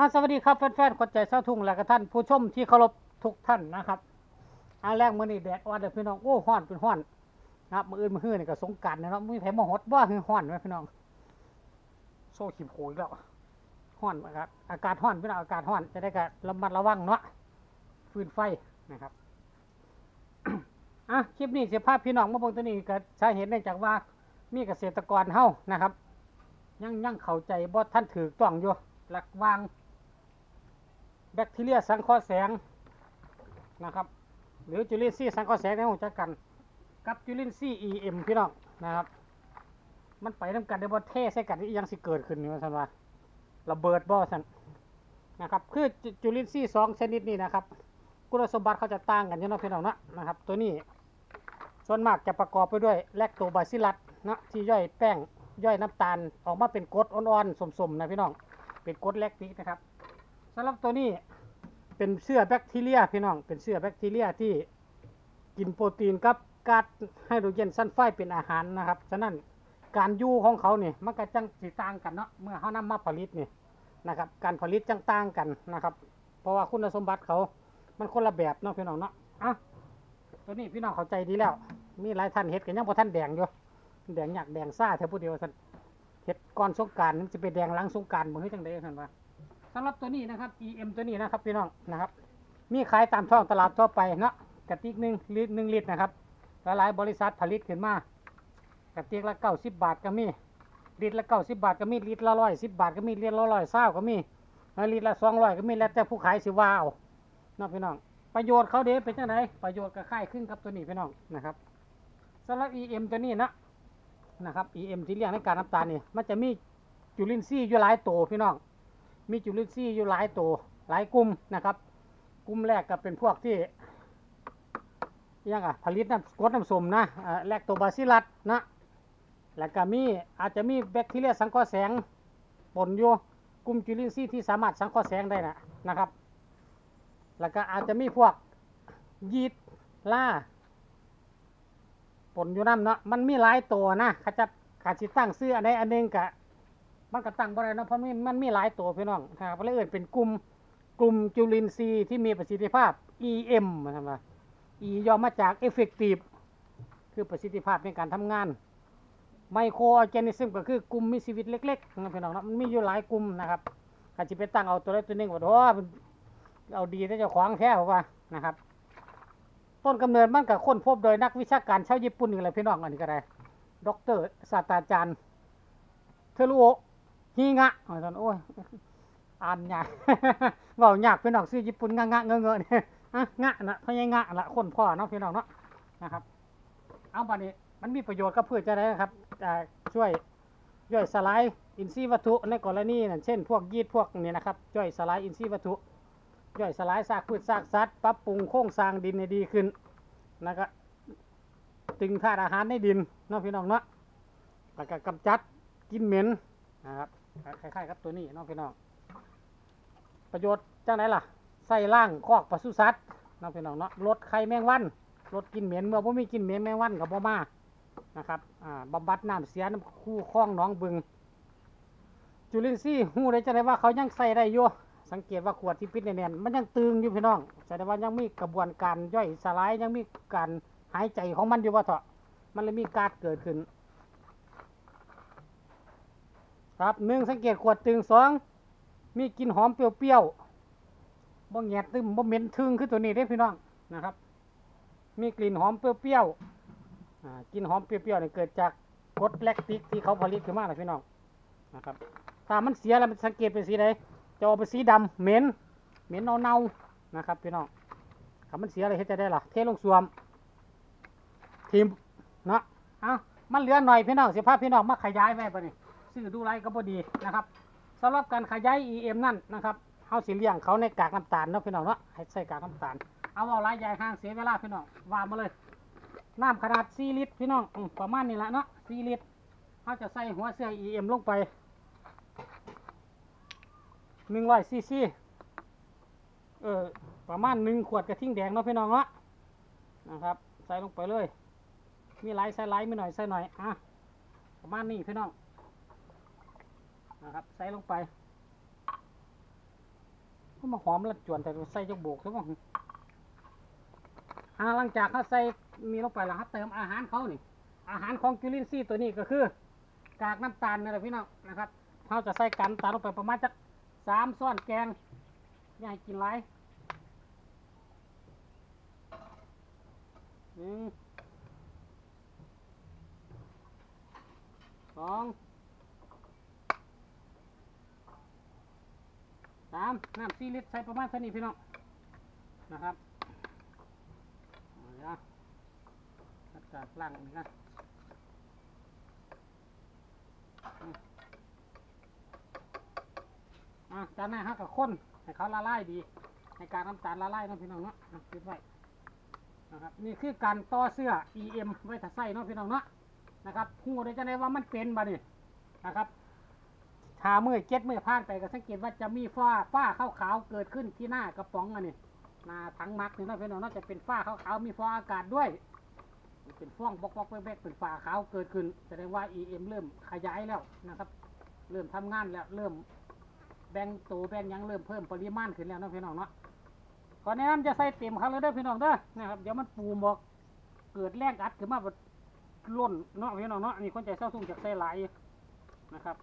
อ่าสวัสดีครับแฟนๆคนใจเศร้าทุ่งและก็ท่านผู้ชมที่เคารพทุกท่านนะครับอันแรกมื้อนี้แดดอ่อนเด้อพี่น้องโอ้ฮ้อนเป็นฮ้อนนะครับมื้ออื่นมือฮื้อนี่ก็สงกานต์นะเนาะมีไผมาฮดบ่คือฮ้อนไหมพี่น้อง โซ่ขีบโขยแล้วฮ้อนนะครับอากาศฮ้อนพี่น้องอากาศฮ้อนจะได้ก็ระมัดระวังเนาะฟืนไฟนะครับอะคลิปนี้เสียภาพพี่น้องมาบงตัวนี้ก็สาเหตุเนื่องจากว่ามีเกษตรกรเฮ้านะครับ ยังยังเข้าใจบ่ท่านถือต้องอยู่หลักวาง แบคทีเรียสังเคราะห์แสงนะครับ หรือจุลินทรีย์สังเคราะห์แสงในหัวจักัน กับจุลินทรีย์ EM พี่น้องนะครับ มันไปน้ำกันได้บ่เทใส่กันอีหยังสิเกิดขึ้นนี่ว่าซั่นว่าระเบิดบ่ซั่นนะครับคือจุลินทรีย์สองชนิดนี้นะครับคุณสมบัติเขาจะต่างกันอยู่เนาะพี่น้องเนาะนะครับ ตัวนี้ส่วนมากจะประกอบไปด้วยแลคโตบาซิลัสนะที่ย่อยแป้งย่อยน้ำตาลออกมาเป็นกรดอ่อนๆสมๆนะพี่น้องเป็นกรดแลคติกนะครับำหรับตัวนี้เป็นเชื้อแบคทีเรียพี่น้อง เป็นเชื้อแบคทีเรียที่กินโปรตีนกับก๊าซไฮโดรเจนซัลไฟด์เป็นอาหารนะครับ ฉะนั้นการยู่ของเขาเนี่ยมันก็จังสีต่างกันเนาะ เมื่อเขานำมาผลิตนี่นะครับ การผลิตจังต่างกันนะครับ เพราะว่าคุณสมบัติเขา มันคนละแบบเนาะพี่น้องเนาะ อะ ตัวนี้พี่น้องเข้าใจดีแล้ว มีหลายท่านเฮ็ดกันยังพอท่านแดงอยู่ แดงอยากแดงซ่าแถวผู้เดียวท่านเฮ็ดก่อนสงการมันจะไปแดงหลังสงการบ่เฮ็ดจังได๋ท่านว่า สำหรับตัวนี้นะครับ EM ตัวนี้นะครับพี่น้องนะครับ มีขายตามท้องตลาดทั่วไปเนาะกระติกหนึ่งลิตรหนึ่งลิตรนะครับหลายๆบริษัทผลิตขึ้นมากระติกละเก้าสิบบาทก็มีลิตรละเก้าสิบบาทก็มีลิตรละร้อยสิบบาทก็มีลิตรละร้อยเศร้าก็มีลิตรละสองร้อยก็มีแล้วแต่ผู้ขายสิว่าเอาเนะพี่น้อง ประโยชน์เขาเด้เป็นจังไดประโยชน์ก็คล้ายคลึงกับตัวนี้พี่น้องนะครับสำหรับ EM ตัวนี้นะนะครับ EM ที่เรียกในการน้ำตาลนี่มันจะมีจุลินทรีย์อยู่หลายตัวพี่น้อง มีจุลินทรีย์อยู่หลายตัวหลายกลุ่มนะครับ กลุ่มแรกก็เป็นพวกที่ยังอะผลิตน้ำกรดน้ำส้มนะแลคโตบาซิลัสนะแล้วก็มีอาจจะมีแบคทีเรียสังเคราะห์แสงปนอยู่กลุ่มจุลินทรีย์ที่สามารถสังเคราะห์แสงได้นะนะครับ แล้วก็อาจจะมีพวกยีดล่าปนอยู่น้ำเนาะมันมีหลายตัวนะเขาจะขาดสิตั้งซื้ออันใดอันหนึ่งกะ มันก็ตั้งบ่ได้เนาะเพราะมันมันมีหลายตัวพี่น้องนะครับเลยเอิ้นเป็นกลุ่มกลุ่มจุลินทรีย์ที่มีประสิทธิภาพ EM นะครับว่า E ย่อมาจาก effective คือประสิทธิภาพในการทำงานไมโครออร์แกนิซึมก็คือกลุ่มมีชีวิตเล็กๆนะพี่น้องนะมันมีอยู่หลายกลุ่มนะครับการจะไปตั้งเอาตัวใดตัวหนึงว่าโอ้เอาดีแต่เจ้าของแท้เพราะว่านะครับ ต้นกำเนิดมันกับค้นพบโดยนักวิชาการชาวญี่ปุ่นนี่แหละพี่น้องอันนี้ก็ได้ดอกเตอรศาสตราจารย์เทรุโอ ฮิงะอ๋อท่านโอ้ยอ่านยากเว้ายากพี่น้องซื้อญี่ปุ่นงะงะเงอะเงอะเนี่ยอะงะนะพะยงะละคนพ่อเนาะพี่น้องเนาะนะครับ เอาบัดนี้มันมีประโยชน์กับพืชจะได้นะครับอ่ช่วยย่อยสลายอินทรีย์วัตถุในกรณีนั่นเช่น พวกยีสต์พวกนี้นะครับย่อยสลายอินทรีย์วัตถุย่อยสลายซากพืชซากสัตว์ปรับปรุงโครงสร้างดินให้ดีขึ้นนะครับตึงธาตุอาหารในดินเนาะพี่น้องเนาะแล้วก็กำจัดกินเหม็นนะครับ คล้ายๆกับตัวนี้น้องพี่น้องประโยชน์จังไหนล่ะใส่ล่างคอกปศุสัตว์น้องพี่น้องเนาะลดไข่แมงวันลดกินเหม็นเมื่อบ่มีกินเหม็นแมงวันกับบ่มานะครับอ่าบำบัดน้ำเสียน้ำคู่คลองหนองบึง จุลินทรีย์หูได้จังไดว่าเขายังใส่ได้อยู่สังเกตว่าขวดที่ปิดแน่นๆมันยังตึงอยู่พี่น้องแสดงว่ายังมีกระบวนการย่อยสลายยังมีการหายใจของมันอยู่ว่าเถอะมันเลยมีกาซเกิดขึ้น ครับหนึ่งสังเกตขวดตึงสองมีกลิ่นหอมเปรี้ยวๆบ่แงดตึมบ่เหม็นทึงคือตัวนี้ได้พี่น้องนะครับ มีกลิ่นหอมเปรี้ยวๆอ่ากลิ่นหอมเปรี้ยวๆเนี่ยเกิดจากกรดแลคติกที่เขาผลิตขึ้นมานะพี่น้องนะครับถ้ามันเสียแล้วมันสังเกตเป็นสีใดจะออกเป็นสีดำเหม็นเหม็นเน่าๆนะครับพี่น้องถ้ามันเสียอะไรเฮ็ดจะได้ล่ะเทลงสวมทิมเนาะเอ้ามันเหลือหน่อยพี่น้องสิพาพี่น้องมาขยายไว้ปะนี่ ซื้อดูไรก็พอดีนะครับสำหรับการขยาย EM นั่นนะครับเฮาสิเลี้ยงเขาในกากน้ำตาลเนาะพี่น้องเนาะให้ใส่กากน้ำตาล เอาเอาหลายใหญ่ห่างเสียเวลาพี่น้องวางมาเลยน้ำขนาด 4 ลิตรพี่น้องอประมาณนี้แหละเนาะ4ลิตรเขาจะใส่หัวเสื้อ EM ลงไป100ซีซีเออประมาณ1ขวดกระทิ่งแดงเนาะพี่น้องเนาะนะครับ ใส่ลงไปเลย มีหลายใส่หลายมีหน่อยใส่หน่อยอะประมาณนี้พี่น้อง นะครับใส่ลงไปมันมาหอมละจวนแต่ใส่จกโบกใช่ป่ะอ่าหลังจากเขาใส่มีลงไปแล้วครับเติมอาหารเขานี่ อาหารของจุลินทรีย์ตัวนี้ก็คือกากน้ำตาลนี่แหละพี่น้องนะครับเขาจะใส่กันตาลลงไปประมาณจักสามช้อนแกงอย่าให้กินหลายหนึ่งสอง สามน้ำสี่ลิตรใส่ประมาณเท่านี้พี่น้องนะครับเอาละจัดการล้างนี่กันอะจานั้นฮะกับข้นให้เขาละลายดี ในการน้ำตาลละลายเนาะพี่น้องเนาะอะคิดไว้นะครับนี่คือการต่อเสื้อ EM ไว้ถ้าใส่เนาะพี่น้องเนาะนะครับหูได้จะได้ว่ามันเป็นบ่นี่นะครับ ทามือเจ็ดมือผ่านไปก็สังเกตว่าจะมีฝ้าฝ้าขาวๆเกิดขึ้นที่หน้ากระป๋องอันนี้หน้าถังมักนี่นาะพี่น้องเนาะจะเป็นฝ้าขาวๆมีฟองอากาศด้วย เป็นฟองบล็อกๆแบกๆเป็นฝ้าขาวเกิดขึ้นแสดงว่า EM เริ่มขยายแล้วนะครับ เริ่มทำงานแล้วเริ่มแบ่งตัวแบ่งยังเริ่มเพิ่มปริมาณขึ้นแล้วนาะพี่น้องเนาะก่อนแนะนำจะใส่เต็มครั้งเลยเด้อพี่น้องเด้อนะครับเดี๋ยวมันปูบอกเกิดแรงอัดขึ้นมาแบบล้นเนาะพี่น้องเนาะอันนี้คนใจเศร้าสุ่งจากใส่หลนะครับ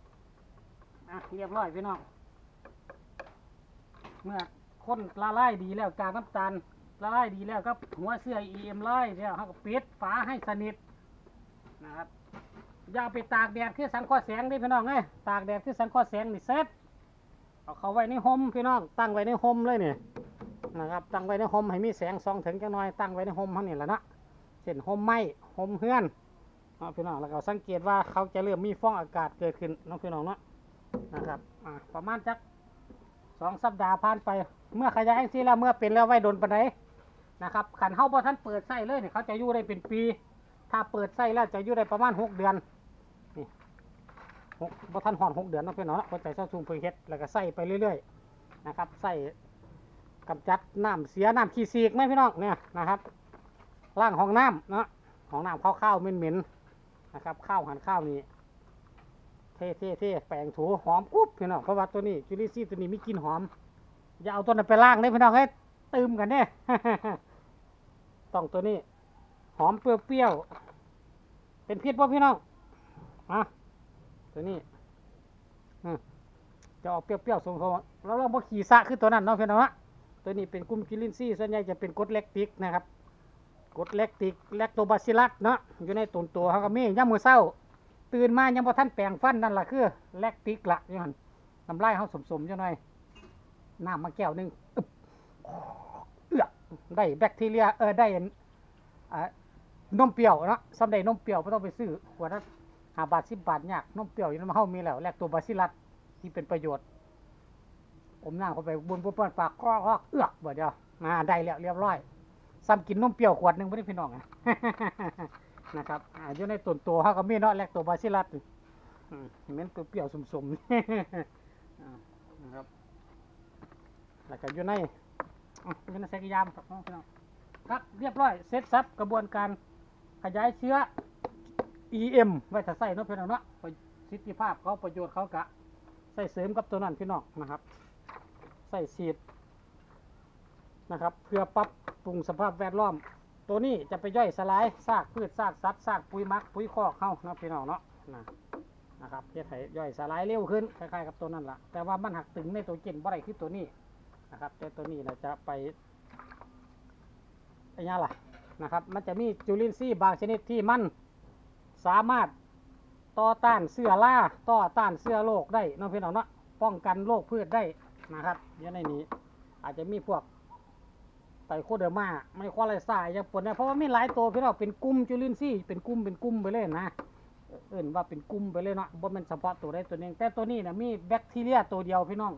อะเรียบร้อยพี่น้อง เมื่อคนละลายดีแล้วจากน้ำตาลละลายดีแล้วก็หัวเสื้อ EM ไล่แล้วเขาก็ปิดฝาให้สนิทนะครับอย่าไปตากแดดคือสังเคราะห์แสงด้พี่น้องเอ้ยตากแดดคือสังเคราะห์แสงนี่เซ็ตเอาเขาไว้ในห่มพี่น้องตั้งไว้ในห่มเลยเนี่ยนะครับตั้งไว้ในห่มให้มีแสงส่องถึงจังหน่อยตั้งไว้ในห่มเท่านี้แหละนะเช่นห่มไม้ห่มเฮือนนะพี่น้องแล้วก็สังเกตว่าเขาจะเริ่มมีฟองอากาศเกิดขึ้นเนาะพี่น้องเนาะ นะครับประมาณจักสองสัปดาห์ผ่านไป เมื่อขยายสิแล้วเมื่อเป็นแล้วไว้โดนปันไดนะครับขันเฮาบ่ทันเปิดไส้เลยเนี่ยเขาจะอยู่ได้เป็นปี ถ้าเปิดไส้แล้วจะอยู่ได้ประมาณหกเดือนนี่หกบ่ทันหอนหกเดือนเนาะพี่น้องเนาะคนใจเศร้าซูมเพิ่งเฮ็ดแล้วก็ใส่ไปเรื่อยๆนะครับใส่กำจัดน้ำเสียน้ำขี้ซีกไหมพี่น้องเนี่ยนะครับล้างห้องน้ำเนาะห้องน้ำข้าวข้าวๆเหม็นๆนะครับข้าวหันข้าวนี่ เท่เท่เท่แปรงถูหอมกรุ๊บพี่น้องเพราะว่าตัวนี้จูลิซี่ตัวนี้มีกลิ่นหอม อย่าเอาตัวนั้นไปล้างเลยพี่น้องให้ยตืมกันเนี่ยต้องตัวนี้ หอมเปรี้ยวๆเป็นพิษป่ะพี่น้องอะตัวนี้จะออกเปรี้ยวๆสมพงแล้วเราบ่ขี่สะคือตัวนั้นเนาะเพื่อนเนาะตัวนี้เป็นกลุ่มกิลินซี่ส่วนใหญ่จะเป็นกรดแลคติกนะครับกรดแลคติกแลคโตบาซิลัสเนาะอยู่ในตุนตัวเขาก็มีย่ามือเศร้า ตื่นมายังบ่ทันแปรงฟันนั่นล่ะคือ แลคติกละยู่หั่นน้ำลายเขาสมๆจังหน่อยน้ำมาแก้วหนึงอึบเอื้อได้แบคทีเรียเออได้อันอ่านมเปรี้ยวนะสำได้นมเปรี้ยวไม่ต้องไปซื้อขวดละหาบาทสิบบาทยากนมเปรี้ยวอยู่ในมะเฮามีแล้วแลกตัวบาซิลัสที่เป็นประโยชน์ผมน้ำเข้าไปบนบนปานปากคอคอเอือกบ่เดียวมาได้แล้วเรียบร้อยซ้ำกินนมเปรี้ยวขวดหนึ่งไม่ได้พี่น้องอะ นะครับอ่าอยู่ในต้นตัวเขาก็มีเนาะแลกตัวบาซิลัสอืมเหม็นเปรี้ยวสมๆอ่นะครับแล้วก็อยู่ในอยู่ในแซกยามครับพี่น้องครับเรียบร้อยเสร็จสับกระบวนการขยายเชื้อ EM ไว้ถ้าใส่เนาะพี่น้องเนาะประสิทธิภาพเขาประโยชน์เขากะใส่เสริมกับตัวนั้นพี่น้องนะครับ ใส่ฉีดนะครับ เพื่อปรับปรุงสภาพแวดล้อม ตัวนี้จะไปย่อยสลายซากพืชซากสัตว์ซากปุ๋ยมักปุ๋ยคอกเข้านะพี่น้องเนาะนะนะครับเฮ็ดให้ย่อยสลายเร็วขึ้นคล้ายๆกับตัวนั้นละแต่ว่ามันหักตึงในตัวเจนบ่ได้คือตัวนี้นะครับแต่ตัวนี้นะจะไปอะไรเงี้ยล่ะนะครับ มันจะมีจุลินทรีย์บางชนิดที่มันสามารถต่อต้านเสื้อราต่อต้านเสื้อโรคได้น้องพี่น้องเนาะป้องกันโรคพืชได้นะครับอยู่ในนี้ อาจจะมีพวก ไตโคเดอร์มาไมโครไลซ่าอย่างปนเนี่ยเพราะว่ามีหลายตัวพี่น้องเป็นกลุ่มจุลินทรีย์เป็นกลุ่มเป็นกลุ่มไปเลยนะ เอิ่นว่าเป็นกลุ่มไปเลยเนาะบ่แม่นเฉพาะตัวใดตัวหนึงแต่ตัวนี้นี่ยมีแบคทีเรียตัวเดียวพี่น้อง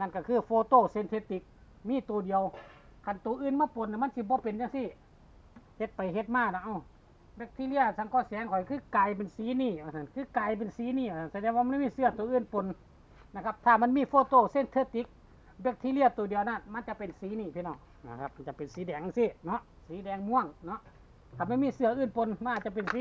นั่นก็คือโฟโตเซนเทติกมีตัวเดียวคันตัวอื่นมาปนน่ะมันสิบ่เป็นจังซี่เฮ็ดไปเฮ็ดมานะเอ้าแบคทีเรียสังเคราะห์แสงข่อยคือกลายเป็นสีนี่คือกลายเป็นสีนี่แสดงว่ามันไม่มีเสื้อตัวอื่นปนนะครับถ้ามันมีโฟโตเซนเทติกแบคทีเรียตัวเดียวนั้นมันจะเป็นสีนี่พี่น้อง นะครับ จะเป็นสีแดงสิเนาะสีแดงม่วงเนาะถ้าไม่มีเสืออื่นปนมันอาจะเป็นสี